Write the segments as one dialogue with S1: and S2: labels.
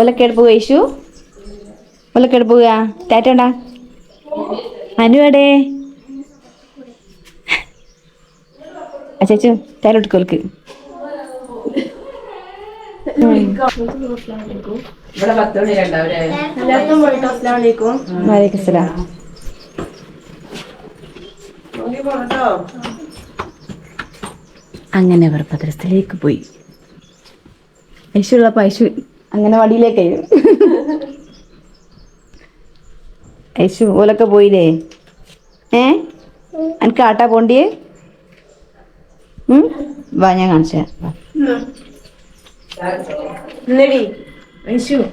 S1: ഒലക്കേട് പോവുക? യേശു ഒലക്കേട് പോവുക ടാറ്റണ്ടാ അനുവടേ അച്ചു ടാറ്റ എടുക്കൊലക്ക്
S2: ഇവിടെ പത്ത് മണി രണ്ടാവരെ
S3: എല്ലാവർക്കും പോയിട്ട് അസ്സലാമു അലൈക്കും.
S1: വാലേക്കും അങ്ങനെ അവർ പത്രത്തിലേക്ക് പോയി. യേശുള്ളപ്പോ പൈശു അങ്ങനെ വടിയിലേക്ക് യേശു ഓലൊക്കെ പോയില്ലേ? ഏ? എനിക്ക് ആട്ടാ പോണ്ടിയേ? വാ ഞാൻ കാണിച്ചു
S3: ഐശു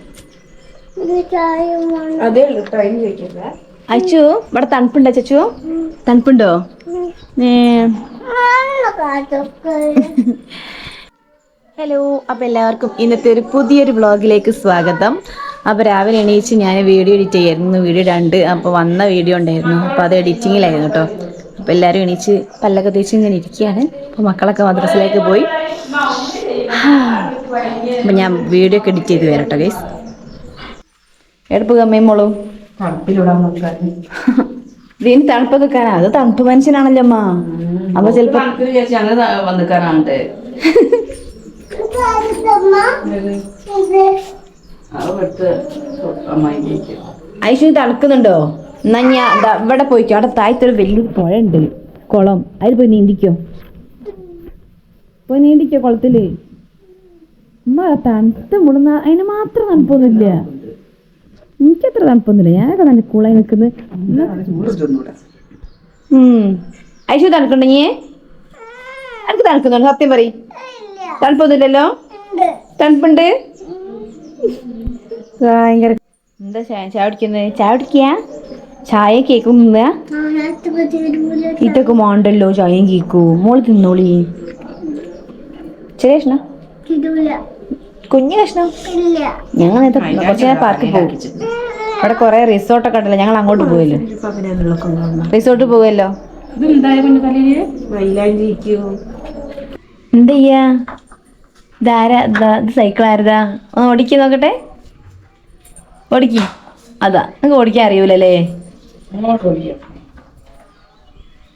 S1: അച്ചു ഇവിടെ തണുപ്പുണ്ടോ ചച്ചു തണുപ്പുണ്ടോ? ഏ. ഹലോ അപ്പോൾ എല്ലാവർക്കും ഇന്നത്തെ ഒരു പുതിയൊരു വ്ളോഗിലേക്ക് സ്വാഗതം. അപ്പോൾ രാവിലെ എണീച്ച് ഞാൻ വീഡിയോ എഡിറ്റ് ചെയ്യായിരുന്നു. വീഡിയോ രണ്ട് അപ്പോൾ വന്ന വീഡിയോ ഉണ്ടായിരുന്നു. അപ്പോൾ അത് എഡിറ്റിങ്ങിലായിരുന്നു കേട്ടോ അപ്പോൾ എല്ലാവരും എണീച്ച് പല്ലൊക്കെ തേച്ച് ഇങ്ങനെ ഇരിക്കുകയാണ്. അപ്പോൾ മക്കളൊക്കെ മദ്രസയിലേക്ക് പോയി. അപ്പം ഞാൻ വീഡിയോ ഒക്കെ എഡിറ്റ് ചെയ്ത് വരാം കേട്ടോ ഗൈസ് എടുപ്പ് കമ്മയും മോളും?
S2: തണുപ്പൊക്കെ
S1: ഇതിന് തണുപ്പ് നിൽക്കാനാ അത് തണുപ്പ് മനുഷ്യനാണല്ലോ അമ്മ. അപ്പൊ ചെലപ്പോ ഐശ്വര്യ തണുക്കുന്നുണ്ടോ? എന്നാ ഞാൻ ഇവിടെ പോയിക്കോ. അവിടെ താഴത്തൊരു വലിയ പുഴ ഉണ്ട് കുളം. അതിൽ പോയി നീന്തിക്കോ. പോയി നീന്തിക്കോ കുളത്തിൽ. ഉമ്മ തണുത്ത് മുടുന്ന അതിന് മാത്രം തണുപ്പൊന്നുമില്ല. എനിക്കത്ര തണുപ്പൊന്നുമില്ല. ഞാനൊക്കെ തന്നെ കൂളായി നിൽക്കുന്നത്. ഐശ്വര്യ തണുക്കണ്ടോ നീ എനിക്ക് തണുക്കുന്നുണ്ട് സത്യം പറ തണുപ്പൊന്നുമില്ലല്ലോ? തണുപ്പുണ്ട്? ഭയങ്കര എന്താ ചായ? ചായ കുടിക്കുന്നത് ചായ കുടിക്കുക ചായ കേക്കും ഇതൊക്കെ മോണ്ടല്ലോ ചായയും കേക്കൂ. മോൾ തിന്നോളി. ചെറിയ കഷ്ണം. കുഞ്ഞു കഷ്ണം. ഞങ്ങൾ കുറച്ച് നേരം പാർക്കിൽ പോകും അവിടെ കുറെ റിസോർട്ടൊക്കെ ഉണ്ടല്ലോ ഞങ്ങൾ അങ്ങോട്ട് പോയല്ലോ.
S2: റിസോർട്ട്
S3: മൈലാഞ്ചിക്കോ
S1: എന്താ ചെയ്യാ? ഇതാരാ? ഇതാ ഇത് സൈക്കിൾ ആരതാ? ഒന്ന് ഓടിക്കി നോക്കട്ടെ. ഓടിക്കി. അതാ നിങ്ങൾക്ക് ഓടിക്കാൻ അറിയൂലല്ലേ?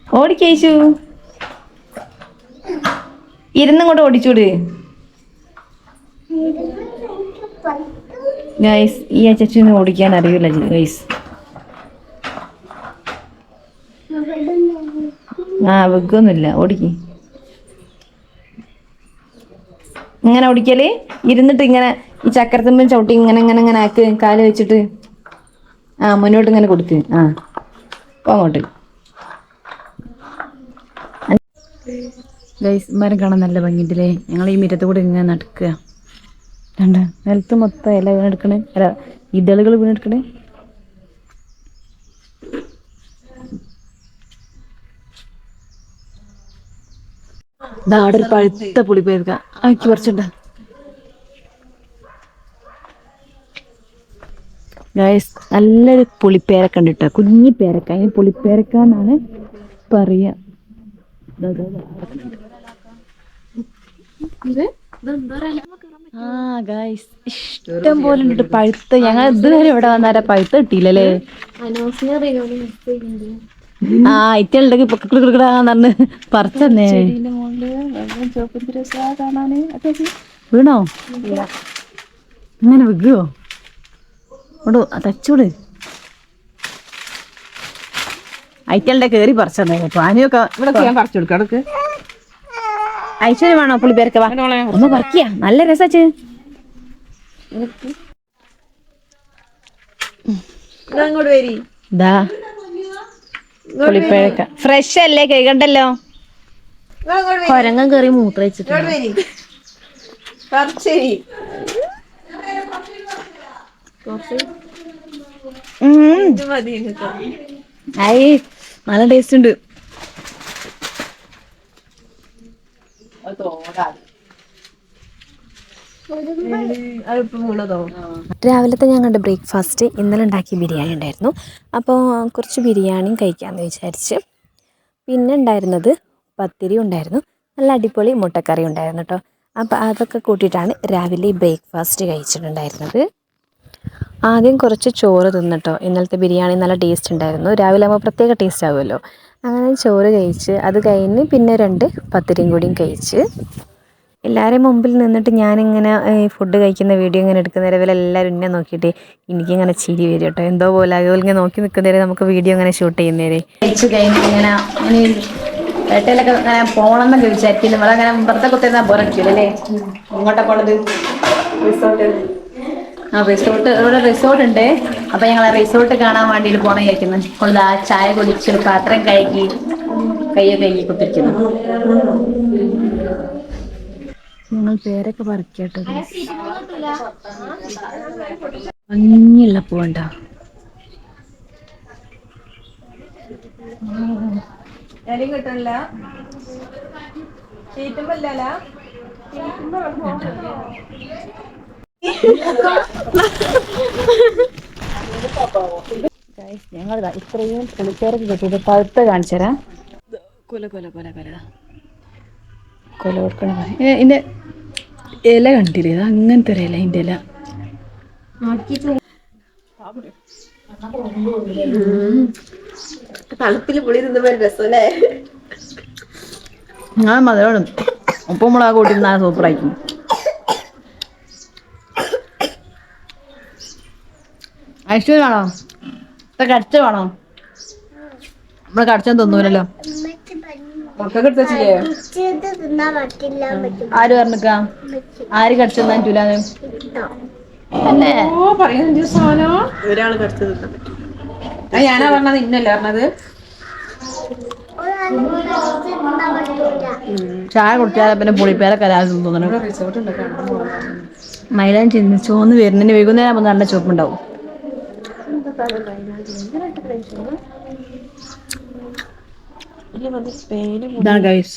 S1: ഓടിക്കേശു ഇരുന്നും കൊണ്ട് ഓടിച്ചൂട്. ഗൈസ് ഈ അച്ചു ഓടിക്കാൻ അറിയൂല ഗൈസ് ആ വെക്കൊന്നുമില്ല ഓടിക്കി. ഇങ്ങനെ ഓടിക്കൽ? ഇരുന്നിട്ട് ഇങ്ങനെ ഈ ചക്രത്തുമ്പം ചവിട്ടി ഇങ്ങനെ ഇങ്ങനെ ഇങ്ങനെ ആക്ക് കാൽ വെച്ചിട്ട്. ആ മുന്നോട്ട് ഇങ്ങനെ കൊടുക്ക്. ആ. പോ അങ്ങോട്ട്. മരം കാണാൻ നല്ല ഭംഗിയുണ്ടല്ലേ? ഞങ്ങൾ ഈ മിറ്റത്ത് കൂടെ ഇങ്ങനെ നടക്കുക. കണ്ട നിലത്ത് മൊത്തം ഇല വീണെടുക്കണേ. അല്ല ഇതളുകൾ വീണെടുക്കണേ. ദാ അവിടെ പുളി പഴുത്ത പുളിപ്പേർക്ക ആക്കി പറിച്ചുണ്ട ഗൈസ് നല്ലൊരു പുളിപ്പേരക്ക ഉണ്ട് കേട്ടോ കുഞ്ഞി പേരക്ക. അതിന് പുളിപ്പേരക്ക എന്നാണ് പറയാ. ദാ, ദാ, ദാ, അവിടെ കണ്ടോ? ആ ഗൈസ് ഇഷ്ടം പോലെ ഉണ്ട് പഴുത്ത്. ഞങ്ങൾ ഇതുവരെ ഇവിടെ വന്നാരാ പഴുത്ത കിട്ടിയില്ലല്ലേ? ആ ഇറ്റുണ്ടെങ്കിൽ പറഞ്ഞ് പറിച്ചെന്നേ. വീണോ? അങ്ങനെ വിഗുവോ ഓടോ തച്ചൂട് ഐറ്റലിന്റെ കേറി കേട്ടോ. പാനിയൊക്കെ
S2: ഇവിടെ ഞാൻ പറിച്ചു കൊടുക്കാം. അടുക്ക്
S1: ഐശ്വര്യം വേണോ പുള്ളിപ്പേർക്ക് ഒന്ന് പറിക്കുക നല്ല രസാച്ച്
S3: അങ്ങോട്ട് വരി.
S1: ഫ്രഷ് അല്ലേ? കൈകണ്ടല്ലോ കൊരങ്ങൻ കയറി മൂത്ര വെച്ചിട്ടുണ്ട് നല്ല ടേസ്റ്റ് ഉണ്ട്.
S4: രാവിലത്തെ ഞങ്ങളുടെ ബ്രേക്ക്ഫാസ്റ്റ് ഇന്നലെ ഉണ്ടാക്കിയ ബിരിയാണി ഉണ്ടായിരുന്നു. അപ്പോൾ കുറച്ച് ബിരിയാണിയും കഴിക്കാമെന്ന് വിചാരിച്ച്. പിന്നെ ഉണ്ടായിരുന്നത് പത്തിരി ഉണ്ടായിരുന്നു. നല്ല അടിപൊളി മുട്ടക്കറി ഉണ്ടായിരുന്നു കേട്ടോ അപ്പോൾ അതൊക്കെ കൂട്ടിയിട്ടാണ് രാവിലെ ബ്രേക്ക്ഫാസ്റ്റ് കഴിച്ചിട്ടുണ്ടായിരുന്നത്. ആദ്യം കുറച്ച് ചോറ് തിന്നിട്ടോ ഇന്നലത്തെ ബിരിയാണി നല്ല ടേസ്റ്റ് ഉണ്ടായിരുന്നു. രാവിലെ ആകുമ്പോൾ പ്രത്യേക ടേസ്റ്റ് ആകുമല്ലോ അങ്ങനെ ചോറ് കഴിച്ച് അത് കഴിഞ്ഞ് പിന്നെ രണ്ട് പത്തിരിയും കൂടിയും കഴിച്ച് എല്ലാവരെയും മുമ്പിൽ നിന്നിട്ട് ഞാനിങ്ങനെ ഫുഡ് കഴിക്കുന്ന വീഡിയോ ഇങ്ങനെ എടുക്കുന്ന നിലവിൽ എല്ലാവരും എന്നെ നോക്കിയിട്ട് എനിക്കിങ്ങനെ ചിരി വരും കേട്ടോ എന്തോ പോലെ അതുപോലെ ഇങ്ങനെ നോക്കി നിൽക്കുന്നേരെ നമുക്ക് വീഡിയോ ഇങ്ങനെ ഷൂട്ട് ചെയ്യുന്നേരെ
S1: കഴിച്ച് കഴിഞ്ഞ് ഇങ്ങനെ ഇങ്ങനെ അങ്ങനെ പോണെന്ന് പോകണമെന്നൊക്കെ വിചാരിക്കുന്നു ഇവിടെ അങ്ങനെ വെറുതെ കുത്തിരുന്നാ ബോറടിക്കില്ലല്ലേ എങ്ങോട്ടാ പോണത്? റിസോർട്ട് ആ റിസോർട്ട് ഇവിടെ റിസോർട്ട് ഉണ്ട്. അപ്പൊ ഞങ്ങൾ റിസോർട്ട് കാണാൻ വേണ്ടി പോണ കൊണ്ട് ആ ചായ കുടിച്ച് പാത്രം കഴുകി കയ്യെ കഴുകി കുത്തിരിക്കുന്നു. ഞങ്ങൾ പേരൊക്കെ പറിക്കട്ടെ ഭംഗിയുള്ള പൂവുണ്ടോ
S3: എലിയും കിട്ടണില്ല. ചീറ്റുമ്പല്ല
S1: ഞങ്ങൾ ഇത്രയും പുളിച്ചോറൊക്കെ കിട്ടിയിട്ട് പഴുത്ത കാണിച്ചു തരാം. കൊല കൊല കൊല കൊല. കൊല കൊടുക്കണ? പോലെ. ഇതിന്റെ ഇല കണ്ടില്ലേ? ഇത് അങ്ങനത്തെ ഒരു ഇല ഇതിന്റെ ഇല.
S3: തണുപ്പിൽ പുളി തിന്നുമ്പോ രസമല്ലേ
S1: ഞാൻ മധുരം ഉപ്പും മുളക് കൂട്ടി തിന്നാൽ സൂപ്പറായിരിക്കും. ഐശ്വര്യ വേണോ? ഇത്ര കടിച്ച വേണോ? നമ്മൾ കടിച്ചാൽ തിന്നൂലല്ലോ.
S3: മക്കൾക്ക്
S1: ആര് പറഞ്ഞിക്കാ? ആര് കടിച്ചെന്നാ പറ്റൂലെന്ന് അല്ലേ
S3: ഓ പറയുന്ന സാധനം? ഒരാൾ കടിച്ചു തിന്നാൻ പറ്റും. അത് ഞാനാ പറഞ്ഞത് ഇന്നല്ലേ പറഞ്ഞത്?
S1: ചായ കുടിച്ചാൽ പിന്നെ പുളിപ്പേര രാവിലെ തോന്നണം മൈലാൻ ചിന്തിച്ചോന്ന് ചോന്ന് വരുന്നതിന് വൈകുന്നേരം ആകുമ്പോൾ നല്ല ചുവപ്പുണ്ടാവും ഇതാണ് ഗൈസ്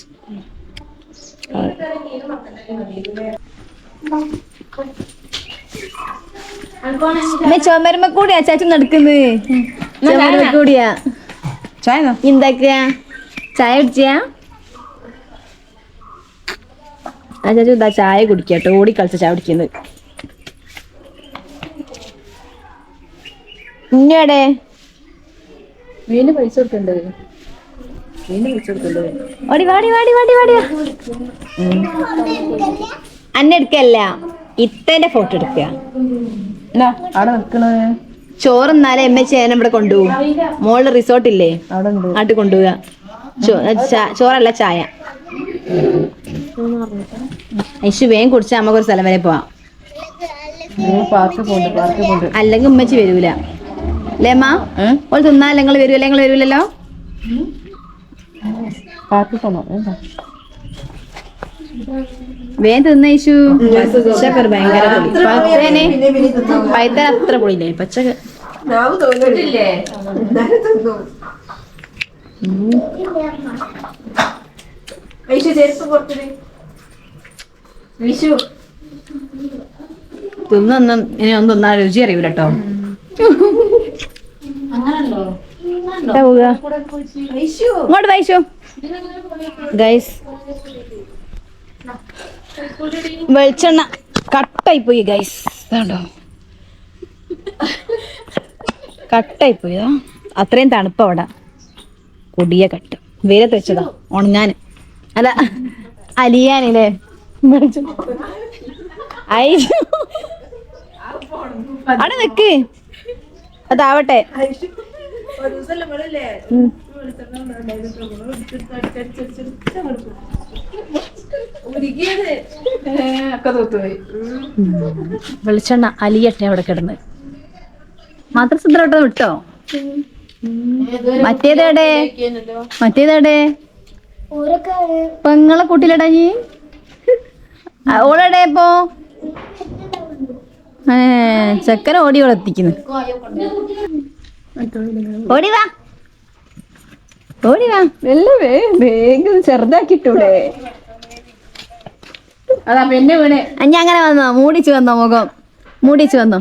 S1: ചുമരുമ്പ കൂടിയാ അച്ചാച്ചും നടക്കുന്നത് കൂടിയാ.
S2: ചായ
S1: എന്താക്കുക ചായ ഇതാ ചായ കുടിക്കട്ടോ. ഓടി കളിച്ച ചായ കുടിക്കുന്നത്. ഇന്നടെ
S2: മീന് പൈസ കൊടുക്കണ്ടേ? മീന് പൈസ കൊടുക്കണ്ടേ?
S1: ഓടി വാടി വാടി വാടി വാടിയാ അന്നെ എടുക്കല്ല. ഫോട്ടോ എടുക്കുക
S2: അവിടെ
S1: ചോറ് എന്നാലേ എമ്മ ചേന ഇവിടെ കൊണ്ടുപോകും. മോളുടെ റിസോർട്ട് ഇല്ലേ?
S2: അവിടെ ഉണ്ട്
S1: നാട്ടിൽ കൊണ്ടുപോവുക ചോറല്ല ചായ. ഐശു വേഗം കുടിച്ചാൽ നമുക്കൊരു സ്ഥലം വരെ പോവാം. അല്ലെങ്കിൽ ഉമ്മച്ചി വരൂല. അല്ലേ അമ്മ? ഓൾ തിന്നാൽ നിങ്ങൾ വരൂല നിങ്ങൾ വരൂലല്ലോ? വേഗം തിന്ന ഐശു. പച്ചക്കറി ഭയങ്കര പഴുത്തന അത്ര പൊളിയില്ലേ? പച്ചക്ക്
S3: നാവ് തോന്നിട്ടില്ലേ എന്നാലും തിന്നു. വിഷു ചെരുപ്പ് പുറത്തിട് വിഷു
S1: തിന്നൊന്നും ഇനി ഒന്നും തിന്നാ രുചി അറിയൂല കേട്ടോ ഇങ്ങോട്ട് ഗൈസ് വെളിച്ചെണ്ണ കട്ടായി പോയി ഗൈസ് ഇതാണ്ടോ? കട്ടായി പോയതാ അത്രയും തണുപ്പ് അവിടെ. കൊടിയ കട്ട്. വെയിലത്ത് വെച്ചതാ ഉണങ്ങാൻ അല്ല അലിയാനില്ലേ? അവിടെ നിക്ക്. അതാവട്ടെ. വെളിച്ചെണ്ണ അലിയട്ടെ അവിടെ കിടന്ന്. മാത്രം വിട്ടോ? മറ്റേതേടെ? മറ്റേതേടെ? പെങ്ങളെ കൂട്ടിലടാ നീ. ഓളടെ ഇപ്പോ? ഏ ചക്കര ഓടി ഇവിടെ എത്തിക്കുന്നു. ഓടി വാ. ഓടി
S2: വേ. വേഗം ചെറുതാക്കിട്ടൂടെ. അതാ പിന്നെ വീണേ.
S1: അഞ്ഞ അങ്ങനെ വന്നോ മൂടിച്ചു വന്നോ മുഖം. മൂടിച്ചു വന്നോ.